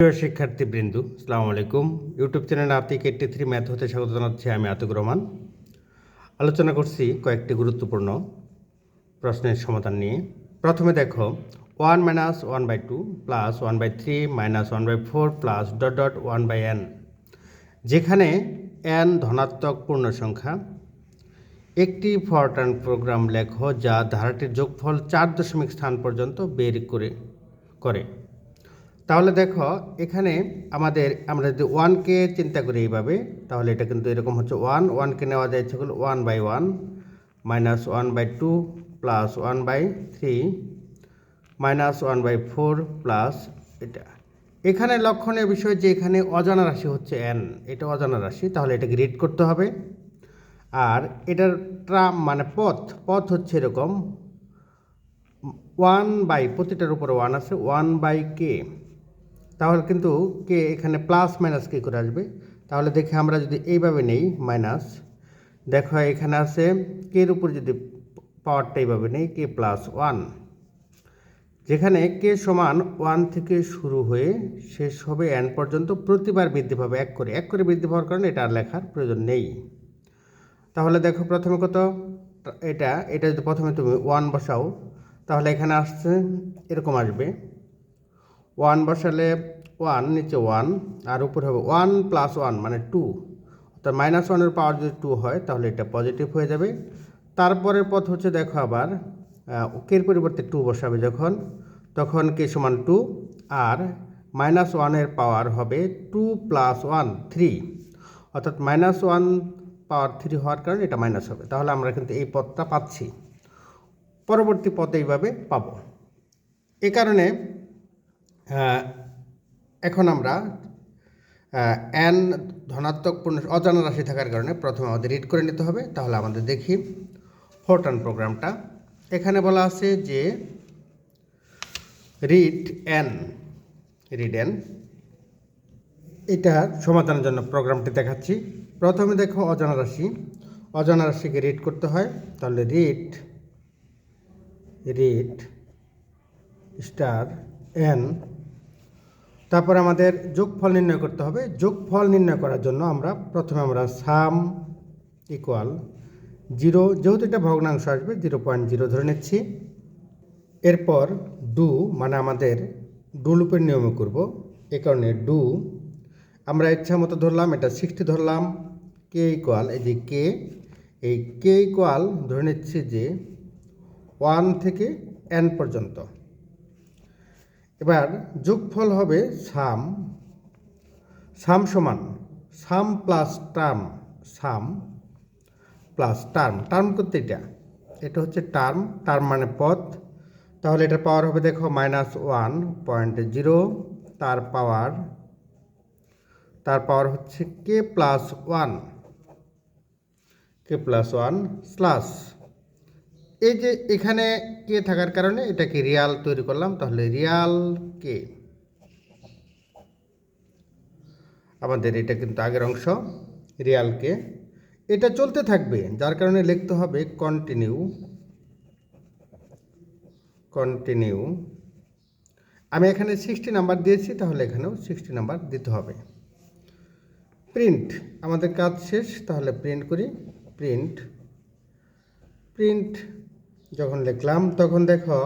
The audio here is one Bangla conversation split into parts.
প্রিয় শিক্ষার্থীবৃন্দ, আসসালামু আলাইকুম। YouTube channel Atik eighty three math হতে স্বাগত জানাচ্ছি আমি আতিক রহমান। আলোচনা করছি কয়েকটি গুরুত্বপূর্ণ প্রশ্নের সমাধান নিয়ে। প্রথমে দেখো one minus one by two plus one by three minus one by four plus dot dot one by N যেখানে এন ধনাত্মক পূর্ণ সংখ্যা একটি ফরটার্ন প্রোগ্রাম লেখো যা ধারাটির যোগফল চার দশমিক স্থান পর্যন্ত বের করে করে। তাহলে দেখো, এখানে আমাদের, আমরা যদি ওয়ানকে চিন্তা করি এইভাবে, তাহলে এটা কিন্তু এরকম হচ্ছে ওয়ান ওয়ানকে নেওয়া যায় ইচ্ছে করলে one by one minus one by two plus one by three minus one by four plus এটা। এখানে লক্ষণীয় বিষয় যে এখানে অজানা রাশি হচ্ছে এন এটা অজানা রাশি, তাহলে এটাকে রিড করতে হবে। আর এটার ট্রাম মানে পথ পথ হচ্ছে এরকম ওয়ান বাই প্রতিটার উপরে ওয়ান আছে ওয়ান বাই কে তাহলে কিন্তু কে এখানে প্লাস মাইনাস কী করে আসবে। তাহলে দেখে আমরা যদি এইভাবে নেই মাইনাস দেখো এখানে আছে কের উপর যদি পাওয়ারটা এইভাবে নেই কে প্লাস ওয়ান যেখানে কে সমান ওয়ান থেকে শুরু হয়ে শেষ হবে এন পর্যন্ত প্রতিবার বৃদ্ধি পাবে এক করে। এক করে বৃদ্ধি পাওয়ার কারণে এটা আর লেখার প্রয়োজন নেই। তাহলে দেখো প্রথমে কত? এটা এটা যদি প্রথমে তুমি ওয়ান বসাও, তাহলে এখানে আসছে, এরকম আসবে। ওয়ান বসালে ওয়ান, নিচে ওয়ান, আর উপরে হবে ওয়ান প্লাস ওয়ান মানে টু। অর্থাৎ মাইনাস ওয়ানের পাওয়ার যদি টু হয়, তাহলে এটা পজিটিভ হয়ে যাবে। তারপরের পথ হচ্ছে দেখো আবার কের পরিবর্তে টু বসাবে যখন? তখন কে সমান টু? আর মাইনাস ওয়ানের পাওয়ার হবে টু প্লাস ওয়ান, থ্রি। অর্থাৎ মাইনাস ওয়ান পাওয়ার থ্রি হওয়ার কারণে এটা মাইনাস হবে। তাহলে আমরা কিন্তু এই পথটা পাচ্ছি। পরবর্তী পথ এইভাবে পাবো। এ কারণে এখন আমরা এন ধনাত্মক পূর্ণ অজানা রাশি থাকার কারণে প্রথমে আমাদের রিড করে নিতে হবে। তাহলে আমাদের দেখি ফোরটান প্রোগ্রামটা এখানে বলা আছে যে রিড এন রিড এন এটা সমাধানের জন্য প্রোগ্রামটি দেখাচ্ছি। প্রথমে দেখো অজানা রাশি। অজানা রাশিকে রিড করতে হয়। তাহলে রিড রিড স্টার এন তারপর আমাদের যোগফল নির্ণয় করতে হবে। যোগফল নির্ণয় করার জন্য আমরা প্রথমে আমরা সাম ইকুয়াল জিরো যেহেতু এটা ভগ্নাংশ আসবে জিরো পয়েন্ট জিরো ধরে নিচ্ছি। এরপর ডু মানে আমাদের ডু লুপের নিয়মে করব। এ কারণে ডু আমরা ইচ্ছা মতো ধরলাম, এটা সিক্সটি ধরলাম। কে ইকুয়াল এই যে কে এই কে ইকুয়াল ধরে নিচ্ছি যে ওয়ান থেকে এন পর্যন্ত। এবার যোগফল হবে সাম সাম সমান sum plus term, sum plus term. Term করতে এটা এটা হচ্ছে টার্ম টার্ম মানে পথ। তাহলে এটা পাওয়ার হবে দেখো মাইনাস ওয়ান পয়েন্ট জিরো তার পাওয়ার তার পাওয়ার হচ্ছে K plus one K plus one slash এই যে এখানে কে থাকার কারণে এটাকে রিয়াল তৈরি করলাম, তাহলে রিয়াল কে? আমাদের এটা কিন্তু আগের অংশ, রিয়াল কে। এটা চলতে থাকবে, যার কারণে লিখতে হবে কন্টিনিউ কন্টিনিউ আমি এখানে সিক্সটি নাম্বার দিয়েছি, তাহলে এখানেও সিক্সটি নাম্বার দিতে হবে। প্রিন্ট আমাদের কাজ শেষ, তাহলে প্রিন্ট করি। প্রিন্ট প্রিন্ট যখন লিখলাম, তখন দেখো,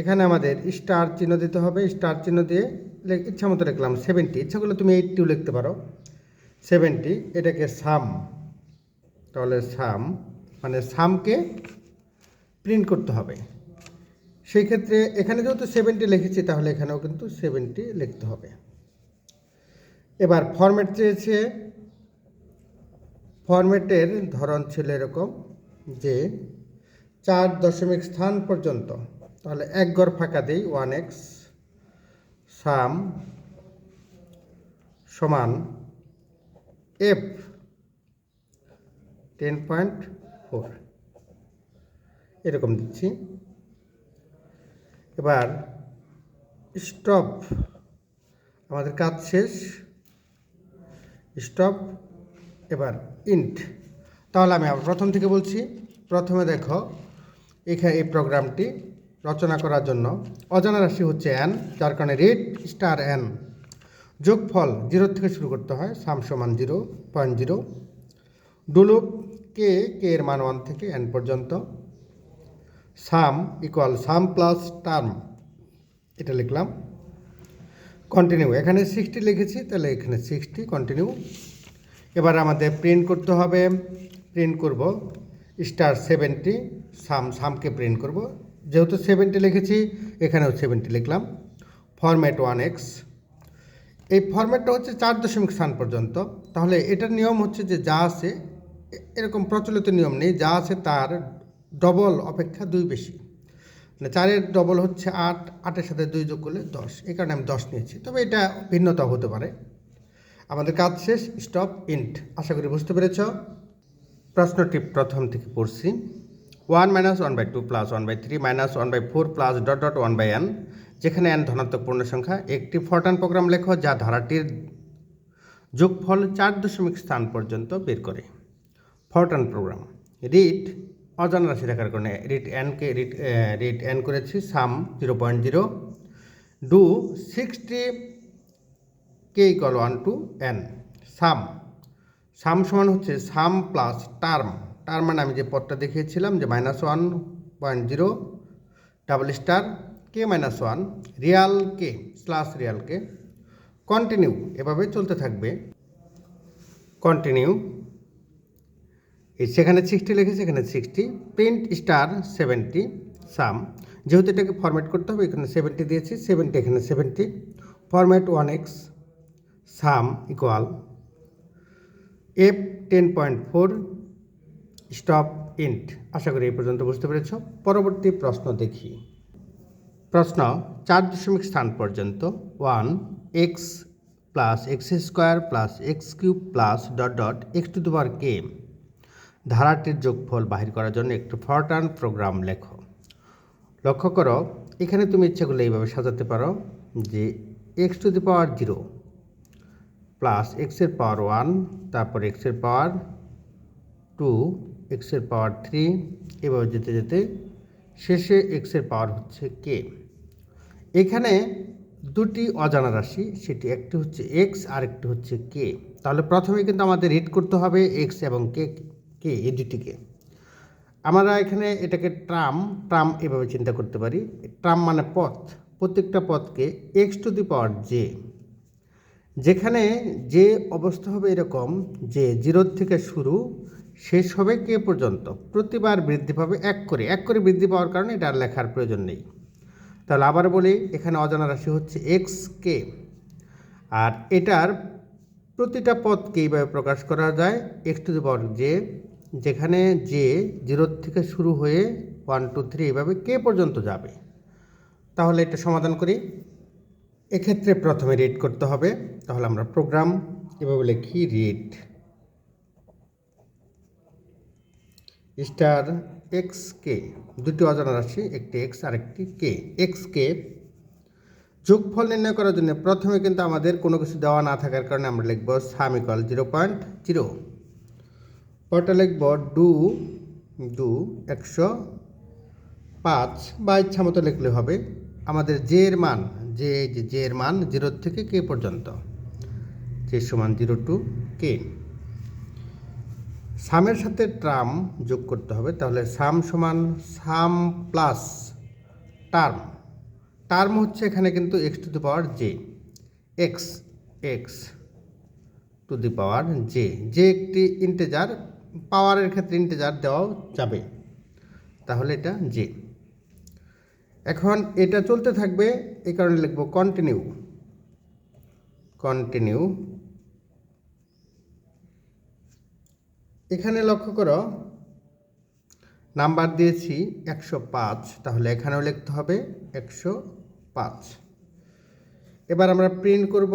এখানে আমাদের স্টার চিহ্ন দিতে হবে। স্টার চিহ্ন দিয়ে ইচ্ছা মতো লিখলাম সেভেন্টি ইচ্ছা করলে তুমি এইটটিও লিখতে পারো। সেভেন্টি এটাকে সাম তাহলে সাম মানে সামকে প্রিন্ট করতে হবে। সেই ক্ষেত্রে এখানে যেহেতু সেভেন্টি লিখেছি, তাহলে এখানেও কিন্তু সেভেন্টি লিখতে হবে। এবার ফরম্যাট চেয়েছে। ফরম্যাটের ধরন ছিল এরকম যে চার দশমিক স্থান পর্যন্ত। তাহলে এক গড় ফাঁকা দিই, ওয়ান এক্স সাম সমান এফ টেন পয়েন্ট ফোর। এরকম দিচ্ছি। এবার স্টপ। আমাদের কাজ শেষ। স্টপ। এবার ইন্ট। তাহলে আমি প্রথম থেকে বলছি। প্রথমে দেখো এখানে এই প্রোগ্রামটি রচনা করার জন্য। অজানা রাশি হচ্ছে এন যার কারণে রেড স্টার এন যোগফল জিরো থেকে শুরু করতে হয়, সাম সমান zero, point zero. Do loop K K এর মান ওয়ান থেকে এন পর্যন্ত। Sum equal sum plus term এটা লিখলাম। কন্টিনিউ এখানে সিক্সটি লিখেছি, তাহলে এখানে সিক্সটি কন্টিনিউ এবার আমাদের প্রিন্ট করতে হবে। প্রিন্ট করব। স্টার সেভেন্টি সাম, সামকে প্রিন্ট করব। যেহেতু সেভেন্টি লিখেছি, এখানেও সেভেন্টি লিখলাম। ফরম্যাট ওয়ান এক্স এই ফরম্যাটটা হচ্ছে চার দশমিক স্থান পর্যন্ত। তাহলে এটার নিয়ম হচ্ছে যে যা আছে, এরকম প্রচলিত নিয়ম নেই, যা আছে তার ডবল অপেক্ষা দুই বেশি। মানে চারের ডবল হচ্ছে আট, আটের সাথে দুই যোগ করলে দশ। এই কারণে আমি দশ নিয়েছি। তবে এটা ভিন্নতা হতে পারে। আমাদের কাজ শেষ স্টপ ইন্ট আশা করি বুঝতে পেরেছ। প্রশ্নটি প্রথম থেকে পড়ছি। One minus one by two plus one by three minus one by four plus dot dot one by N যেখানে এন ধনাত্মক পূর্ণ সংখ্যা একটি ফরটান প্রোগ্রাম লেখো যা ধারাটির যোগফল চার দশমিক স্থান পর্যন্ত বের করে। ফরটান প্রোগ্রাম রিট অজানা রাশি দেখার কারণে read N K write write N করেছি sum zero point zero do sixty K equal one two N sum sum সমান হচ্ছে সাম প্লাস টার্ম টার্ম মানে আমি যে পদটা দেখিয়েছিলাম যে minus one point zero double star K minus one real K slash real K continue এভাবে চলতে থাকবে। কন্টিনিউ এই সেখানে সিক্সটি লিখেছে সেখানে sixty print star seventy sum যেহেতু এটাকে ফরম্যাট করতে হবে, এখানে সেভেন্টি দিয়েছি সেভেন্টি এখানে seventy format one X sum equal F ten point four stop int. আশা করি এই পর্যন্ত বুঝতে পেরেছ। পরবর্তী প্রশ্ন দেখি। প্রশ্ন, চার দশমিক স্থান পর্যন্ত one X plus X square plus X cube plus dot dot X two দুবার কে ধারাটির যোগফল বাহির করার জন্য একটু ফরটার্ন প্রোগ্রাম লেখো। লক্ষ্য করো, এখানে তুমি ইচ্ছেগুলো এইভাবে সাজাতে পারো যে x to the power zero plus এক্সের পাওয়ার ওয়ান তারপর এক্সের পাওয়ার টু এক্সের পাওয়ার থ্রি এভাবে যেতে যেতে শেষে এক্সের পাওয়ার হচ্ছে কে এখানে দুটি অজানা রাশি, সেটি একটি হচ্ছে এক্স আর একটি হচ্ছে কে তাহলে প্রথমে কিন্তু আমাদের রিড করতে হবে এক্স এবং কে কে এই দুটিকে। আমরা এখানে এটাকে ট্রাম ট্রাম এভাবে চিন্তা করতে পারি। ট্রাম মানে পথ। প্রত্যেকটা পথকে x to the power j যেখানে যে অবস্থা হবে এরকম যে জিরোর থেকে শুরু শেষ হবে কে পর্যন্ত? প্রতিবার বৃদ্ধি পাবে এক করে। এক করে বৃদ্ধি পাওয়ার কারণে এটা আর লেখার প্রয়োজন নেই। তাহলে আবার বলি, এখানে অজানা রাশি হচ্ছে এক্স কে আর এটার প্রতিটা পদকে এইভাবে প্রকাশ করা যায়। এক্স টু দি পাওয়ার যে যেখানে যে জিরোর থেকে শুরু হয়ে ওয়ান টু থ্রি এইভাবে কে পর্যন্ত যাবে? তাহলে এটা সমাধান করি। এক্ষেত্রে প্রথমে রিড করতে হবে। তাহলে আমরা প্রোগ্রাম এভাবে লিখি রিড স্টার এক্স কে। দুটি অজানা রাশি, একটি এক্স আর একটি কে। এক্স কে যোগফল নির্ণয় করার জন্য প্রথমে কিন্তু আমাদের কোনো কিছু দেওয়া না থাকার কারণে আমরা লিখব sum equal zero point zero. পরটা লিখব ডু ডু একশো পাঁচ বা ইচ্ছা মতো লিখলে হবে। আমাদের জে এর মান যে জে এর মান, জিরো থেকে কে পর্যন্ত? জে সমান জিরো টু কে। সামের সাথে ট্রাম যোগ করতে হবে, তাহলে সাম সমান সাম প্লাস টার্ম। টার্ম হচ্ছে এখানে কিন্তু x to the power j x x to the power j যে একটি ইন্টেজার পাওয়ারের ক্ষেত্রে ইন্টেজার দেওয়াও যাবে। তাহলে এটা জে এখন এটা চলতে থাকবে, এই কারণে লিখব কন্টিনিউ কন্টিনিউ এখানে লক্ষ্য করো, নাম্বার দিয়েছি একশো পাঁচ, তাহলে এখানেও লিখতে হবে একশো পাঁচ। এবার আমরা প্রিন্ট করব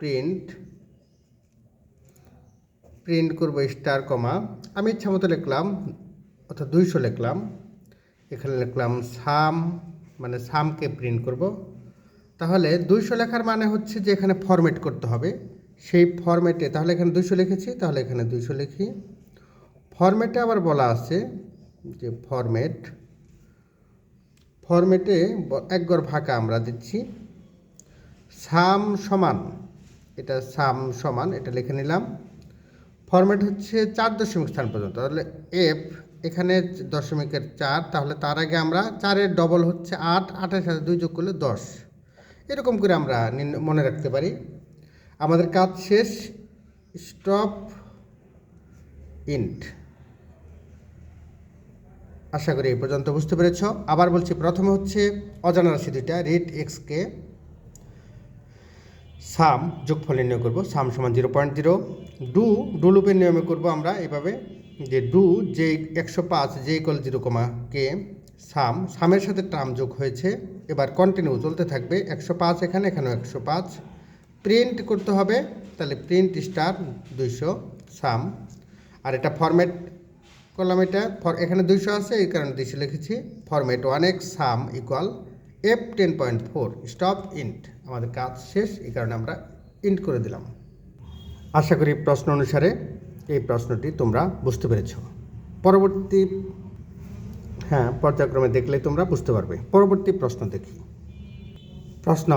প্রিন্ট প্রিন্ট করব স্টার কমা আমি ইচ্ছা মতো লিখলাম, অর্থাৎ দুইশো লিখলাম। এখানে লিখলাম সাম মানে সামকে প্রিন্ট করব। তাহলে দুইশো লেখার মানে হচ্ছে যে এখানে ফরম্যাট করতে হবে। সেই ফরম্যাটে তাহলে এখানে দুইশো লিখেছি, তাহলে এখানে দুইশো লিখি। ফরম্যাটে আবার বলা আছে যে ফরম্যাট ফরম্যাটে ব- এক গড় ফাঁকা আমরা দিচ্ছি। সাম সমান, এটা সাম সমান, এটা লিখে নিলাম। ফরম্যাট হচ্ছে চার দশমিক স্থান পর্যন্ত, তাহলে এফ এখানে দশমিকের চার, তাহলে তার আগে আমরা চারের ডবল হচ্ছে আট, আটের সাথে দুই যোগ করলে দশ। এরকম করে আমরা মনে রাখতে পারি। আমাদের কাজ শেষ। স্টপ ইন্ট আশা করি এই পর্যন্ত বুঝতে পেরেছ। আবার বলছি, প্রথমে হচ্ছে অজানা রাশি দুইটা রিট এক্সকে সাম যোগফল নির্ণয় করব, সাম সমান zero point zero. Do do লুপের নিয়মে করব আমরা এভাবে যে ডু যে একশো পাঁচ, যে ইকল জিরো কমা কে সাম। সামের সাথে টার্ম যোগ হয়েছে। এবার কন্টিনিউ চলতে থাকবে একশো পাঁচ এখানে, এখানেও একশো পাঁচ। প্রিন্ট করতে হবে, তাহলে প্রিন্ট স্টার দুইশো সাম আর এটা ফরম্যাট করলাম এটা এখানে দুইশো আছে, এই কারণে দুইশো লিখেছি। Format one x sum equal f ten point four stop int আমাদের কাজ শেষ, এই কারণে আমরা ইন্ট করে দিলাম। আশা করি প্রশ্ন অনুসারে এই প্রশ্নটি তোমরা বুঝতে পেরেছ। পরবর্তী হ্যাঁ পর্যায়ক্রমে দেখলে তোমরা বুঝতে পারবে। পরবর্তী প্রশ্ন দেখি। প্রশ্ন,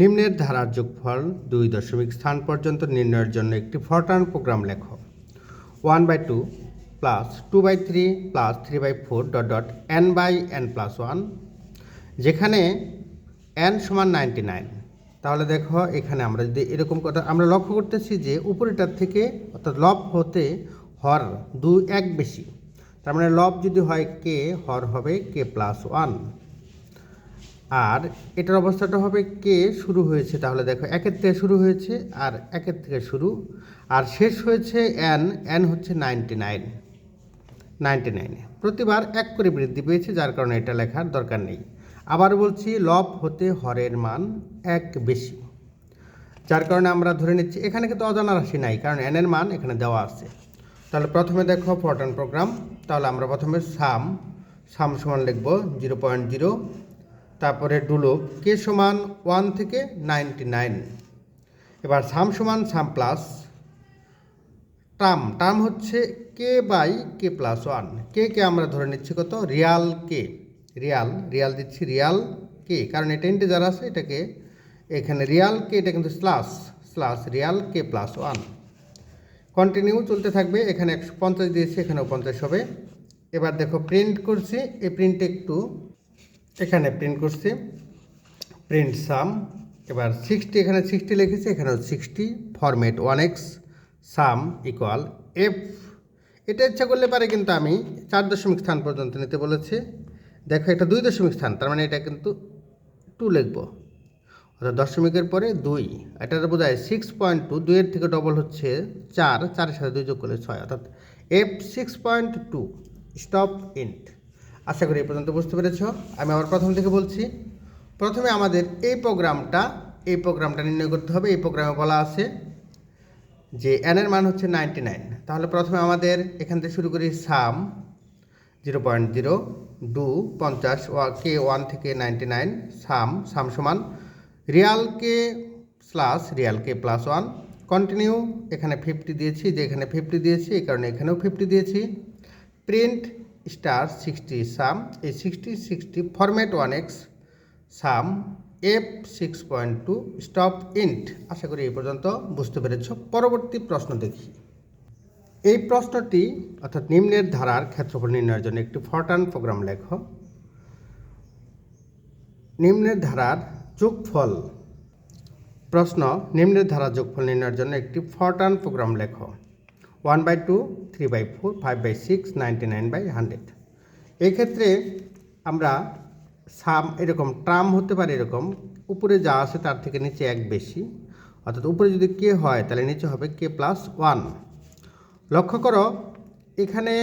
নিম্নের ধারার যোগফল দুই দশমিক স্থান পর্যন্ত নির্ণয়ের জন্য একটি ফরটার্ন প্রোগ্রাম লেখো। One by two plus two by three plus three by four dot dot n by n plus one, যেখানে এন সমান নাইনটি নাইন। তাহলে দেখো, এখানে আমরা যদি এরকম কথা, আমরা লক্ষ্য করতেছি যে উপরেটার থেকে অর্থাৎ লব হতে হর দু এক বেশি। তার মানে লব যদি হয় কে, হর হবে কে প্লাস ওয়ান। আর এটার অবস্থাটা হবে কে শুরু হয়েছে? তাহলে দেখো, একের থেকে শুরু হয়েছে আর একের থেকে শুরু। আর শেষ হয়েছে এন এন হচ্ছে নাইনটি নাইন নাইনটি নাইনে প্রতিবার এক করে বৃদ্ধি পেয়েছে, যার কারণে এটা লেখার দরকার নেই। আবার বলছি লব হতে হরের মান এক বেশি। যার কারণে আমরা ধরে নিচ্ছি, এখানে কিন্তু অজানা রাশি নাই, কারণ এন এর মান এখানে দেওয়া আছে। তাহলে প্রথমে দেখো ফরটান প্রোগ্রাম তাহলে আমরা প্রথমে সাম সাম সমান লিখব জিরো পয়েন্ট জিরো তারপরে ডুলো, কে সমান ওয়ান থেকে নাইনটি নাইন। এবার সাম সমান সাম প্লাস, টার্ম টার্ম হচ্ছে k by k plus one. K k আমরা ধরে নিচ্ছি কত? Real k. রিয়াল রিয়াল দিচ্ছি রিয়াল কে, কারণ এটা ইন্টিজার আছে, এটাকে এখানে রিয়াল কে, এটা কিন্তু slash slash real k plus one. Continue চলতে থাকবে, এখানে একশো পঞ্চাশ দিয়েছি, এখানেও পঞ্চাশ হবে। এবার দেখো প্রিন্ট করছি, এই প্রিন্টে একটু এখানে প্রিন্ট করছি। প্রিন্ট সাম এবার সিক্সটি এখানে সিক্সটি লিখেছি, এখানেও sixty format one x sum equal f এটা ইচ্ছা করলে পারে কিন্তু আমি চার দশমিক স্থান পর্যন্ত নিতে বলেছি। দেখো, এটা দুই দশমিক স্থান, তার মানে এটা কিন্তু টু লিখব। অর্থাৎ দশমিকের পরে দুই এটা বোঝায় সিক্স পয়েন্ট টু দুইয়ের থেকে ডবল হচ্ছে চার, চারের সাথে দুই যোগ করলে ছয়, অর্থাৎ f six point two stop int আশা করি এই পর্যন্ত বুঝতে পেরেছ। আমি আবার প্রথম থেকে বলছি, প্রথমে আমাদের এই প্রোগ্রামটা এই প্রোগ্রামটা নির্ণয় করতে হবে, এই প্রোগ্রামে বলা আছে যে এন এর মান হচ্ছে নাইনটি নাইন তাহলে প্রথমে আমাদের এখান থেকে শুরু করি sum zero point zero do পঞ্চাশ কে ওয়ান থেকে নাইনটি নাইন সাম সাম সমান real k slash real k plus one continue এখানে ফিফটি দিয়েছি, যে এখানে ফিফটি দিয়েছি, এই কারণে এখানেও ফিফটি দিয়েছি। প্রিন্ট স্টার সিক্সটি সাম, এই sixty sixty format one x sum, f six point two stop int. আশা করি এই পর্যন্ত বুঝতে পেরেছ। পরবর্তী প্রশ্ন দেখি। এই প্রশ্নটি, অর্থাৎ নিম্নের ধারার ক্ষেত্রফল নির্ণয়ের জন্য একটি ফরটান প্রোগ্রাম লেখো। নিম্নের ধারার যোগফল। প্রশ্ন, নিম্নের ধারা যোগফল নির্ণয়ের জন্য একটি ফরটান প্রোগ্রাম লেখো। One by two three by four five by six ninety nine by hundred এই ক্ষেত্রে আমরা সাম এরকম ট্রাম হতে পারে এরকম, উপরে যা আছে তার থেকে নিচে এক বেশি। অর্থাৎ উপরে যদি কে হয়, তাহলে নিচে হবে কে প্লাস ওয়ান লক্ষ্য করো, এখানে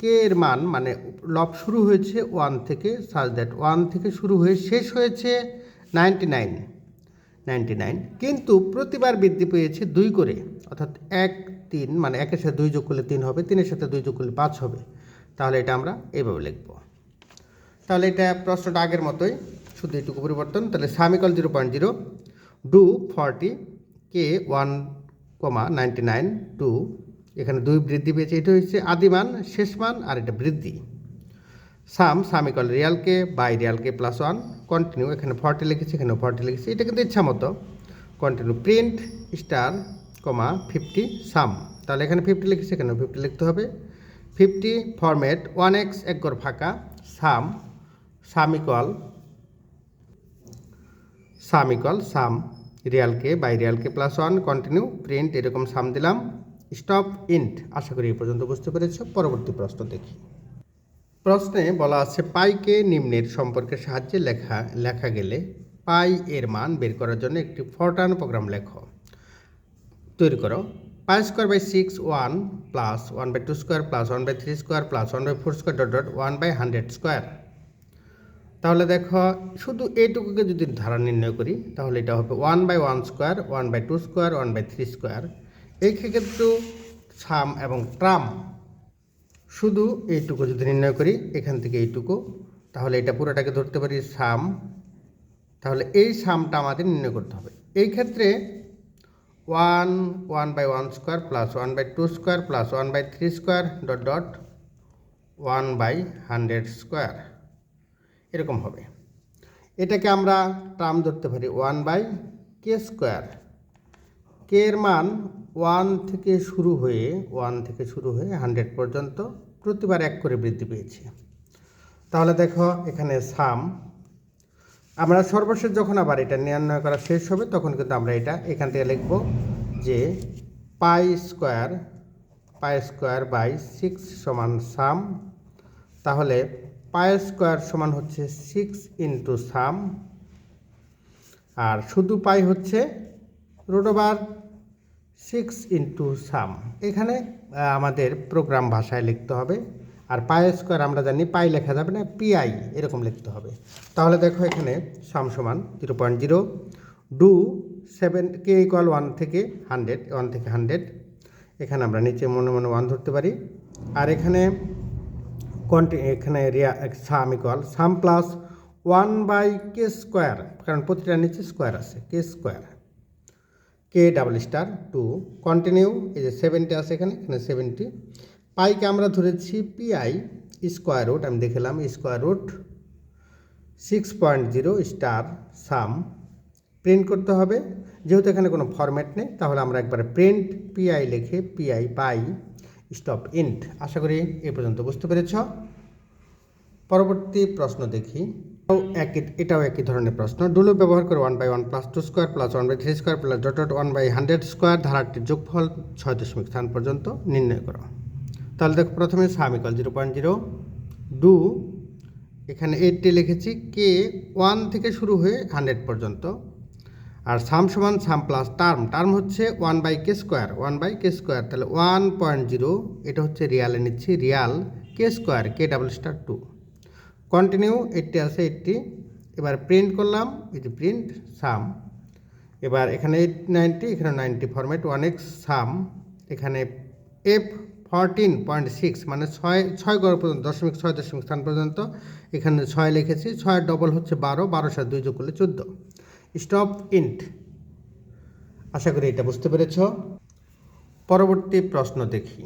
কে এর মান মানে লব শুরু হয়েছে ওয়ান থেকে সাজ দ্যাট ওয়ান থেকে শুরু হয়ে শেষ হয়েছে নাইনটি নাইন নাইনটি নাইন কিন্তু প্রতিবার বৃদ্ধি পেয়েছে দুই করে, অর্থাৎ এক তিন মানে একের সাথে দুই যোগ করলে তিন হবে, তিনের সাথে দুই যোগ করলে পাঁচ হবে। তাহলে এটা আমরা এইভাবে লিখব। তাহলে এটা প্রশ্নটা আগের মতোই, শুধু এটুকু পরিবর্তন। তাহলে sum equal zero point zero, do forty k one comma ninety nine, two. এখানে দুই বৃদ্ধি পেয়েছে, এটা হচ্ছে আদিমান শেষ মান, আর এটা বৃদ্ধি। সাম সামিকল রিয়ালকে বাই রিয়ালকে প্লাস ওয়ান, কন্টিনিউ, এখানে ফর্টি লিখেছি, এখানেও ফর্টি লিখেছি, এটা কিন্তু ইচ্ছা মতো continue print, star comma fifty sum. তাহলে এখানে ফিফটি লিখেছি এখানে ফিফটি লিখতে হবে। ফিফটি ফরম্যাট ওয়ান এক্স এক গড় ফাঁকা, sum sum equal sum equal sum. রিয়ালকে by রিয়ালকে প্লাস ওয়ান, কন্টিনিউ, প্রিন্ট, এরকম সাম দিলাম। Stop, int. আশা করি এই পর্যন্ত বুঝতে পেরেছ। পরবর্তী প্রশ্ন দেখি। প্রশ্নে বলা আছে পাইকে নিম্নের সম্পর্কের সাহায্যে লেখা লেখা গেলে পাই এর মান বের করার জন্য একটি ফরটান প্রোগ্রাম লেখো। তৈরি করো। Pi square by six one plus one by two square plus one by three square plus one by four square dot dot one by hundred square তাহলে দেখো, শুধু এইটুকুকে যদি ধারা নির্ণয় করি, তাহলে এটা হবে one by one square one by two square one by three square এই ক্ষেত্রে সাম এবং ট্রাম শুধু এইটুকু যদি নির্ণয় করি, এখান থেকে এইটুকু, তাহলে এটা পুরোটাকে ধরতে পারি সাম তাহলে এই সামটা আমাদের নির্ণয় করতে হবে। এই ক্ষেত্রে one one by one square plus one by two square plus one by three square dot dot one by hundred square এরকম হবে। এটাকে আমরা টার্ম ধরতে পারি one by k square k এর মান ওয়ান থেকে শুরু হয়ে ওয়ান থেকে শুরু হয়ে হান্ড্রেড পর্যন্ত প্রতিবার এক করে বৃদ্ধি পেয়েছে। তাহলে দেখো এখানে সাম আমরা সর্বশেষ যখন আবার এটা নির্ণয় করা শেষ হবে, তখন কিন্তু আমরা এটা এখান থেকে লিখব যে pi square pi square by six সমান সাম। তাহলে পাই স্কোয়ার সমান হচ্ছে সিক্স ইন্টু সাম। আর শুধু পাই হচ্ছে ওভার সিক্স ইন্টু সাম। এখানে আমাদের প্রোগ্রাম ভাষায় লিখতে হবে। আর পাই স্কোয়ার আমরা জানি, পাই লেখা যাবে না পিআই এরকম লিখতে হবে। তাহলে দেখো এখানে সাম সমান zero point zero do seven k equal one থেকে হান্ড্রেড ওয়ান থেকে হান্ড্রেড এখানে আমরা নিচে মনে মনে ওয়ান ধরতে পারি। আর এখানে কন্টি এখানে real sum equal sum plus one by k square কারণ প্রতিটা নিচে স্কোয়ার আছে k square k double star two continue এই যে সেভেন্টি আছে এখানে এখানে সেভেন্টি পাইকে আমরা ধরেছি পিআই স্কোয়ার রুট, আমি দেখলাম square root six point zero star sum print করতে হবে। যেহেতু এখানে কোনো ফরম্যাট নেই, তাহলে আমরা একবারে প্রিন্ট পিআই লিখে পিআই পাই স্টপ ইন্ট আশা করি এ পর্যন্ত বুঝতে পেরেছ। পরবর্তী প্রশ্ন দেখি। একই, এটাও একই ধরনের প্রশ্ন। ডুলো ব্যবহার করে one by one plus two square plus one by three square plus dot dot one by hundred square ধারাটির যোগফল ছয় দশমিক স্থান পর্যন্ত নির্ণয় করো। তাহলে দেখো প্রথমে sum equal zero point zero do, এখানে এইটটি লিখেছি কে ওয়ান থেকে শুরু হয়ে হান্ড্রেড পর্যন্ত। আর সাম সমান সাম প্লাস টার্ম টার্ম হচ্ছে one by k square one by k square তাহলে ওয়ান পয়েন্ট জিরো এটা হচ্ছে রিয়ালে নিচ্ছি real k square k double star two continue eighty আছে এইটটি এবার প্রিন্ট করলাম, এই যে প্রিন্ট সাম এবার এখানে এইট নাইনটি এখানে ninety format one x sum এখানে এফ ফরটিন পয়েন্ট সিক্স মানে ছয় ছয় গড় পর্যন্ত, দশমিক ছয় দশমিক স্থান পর্যন্ত, এখানে ছয় লিখেছি, ছয় ডবল হচ্ছে বারো বারো সাত দুই যোগ করলে চোদ্দ। স্টপ ইন্ট আশা করি এটা বুঝতে পেরেছ। পরবর্তী প্রশ্ন দেখি।